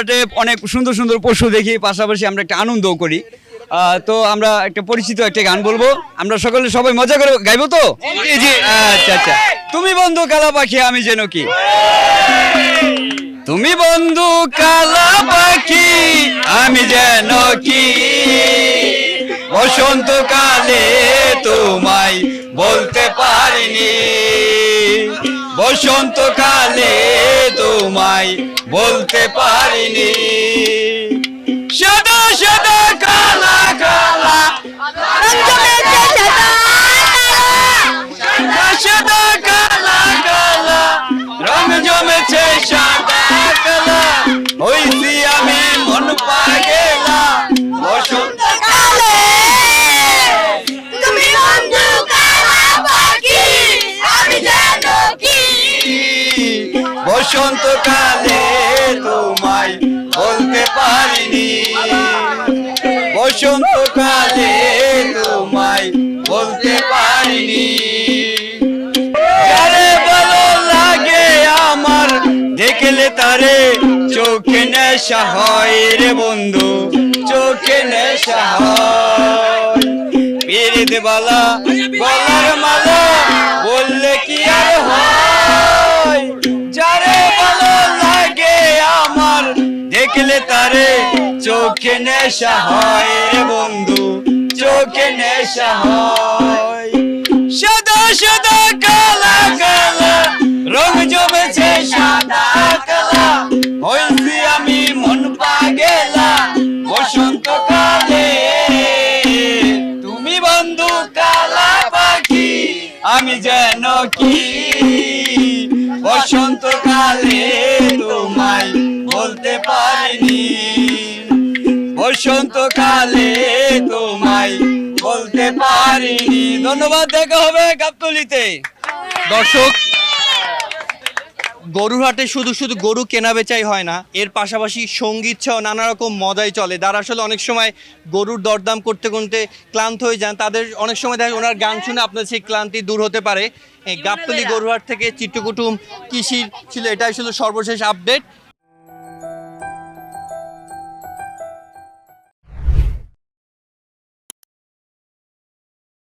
গরুহাটে অনেক সুন্দর সুন্দর পশু দেখি, পাশাপাশি আমরা একটা আনন্দও করি। তো আমরা একটা পরিচিত একটা গান বলব। আমরা সকলে সবাই মজা করে গাইবো তো? জি আচ্ছা আচ্ছা। তুমি বন্ধু কালা পাখি, আমি যেন কি? তুমি বন্ধু কালা পাখি, আমি যেন কি? বসন্তকালে তোমায় বলতে পারিনি। বসন্তকালে তোমায় বলতে পারিনি। সদা সাদা বসন্তকালে তোমায় বলতে পারিনি। বসন্তকালে তোমায় বলতে পারিনি। ভালো লাগে আমার দেখলে তারে। চোখে নেশা হয় রে বন্ধু, চোখে নেশা হয়। বালা দেখলে তারে চোখে নেশা হয় রে বন্ধু, চোখে নেশা হয়। সাদা সাদা কালা কালা, রং জমেছে সাদা কালা। হইছি আমি মন পাগেলা, বসন্তকালে। তুমি বন্ধু কালা পাখি, আমি যেন কি? বসন্তকালে তোমায় বসন্তকালে তোমায় বলতে পারিনি। ধন্যবাদ, দেখা হবে গাবতলিতে। দর্শক গরুহাটে শুধু শুধু গরু কেনা বেচাই হয় না, এর পাশাপাশি সংগীত ছাও নানা রকম মজাই চলে। যারা আসলে অনেক সময় গরুর দরদাম করতে করতে ক্লান্ত হয়ে যান, তাদের অনেক সময় দেখেন ওনার গান শুনে আপনার সেই ক্লান্তি দূর হতে পারে। গাবতলি গরুহাট থেকে চিট্টকুটুম কৃষির ছিল, এটাই ছিল সর্বশেষ আপডেট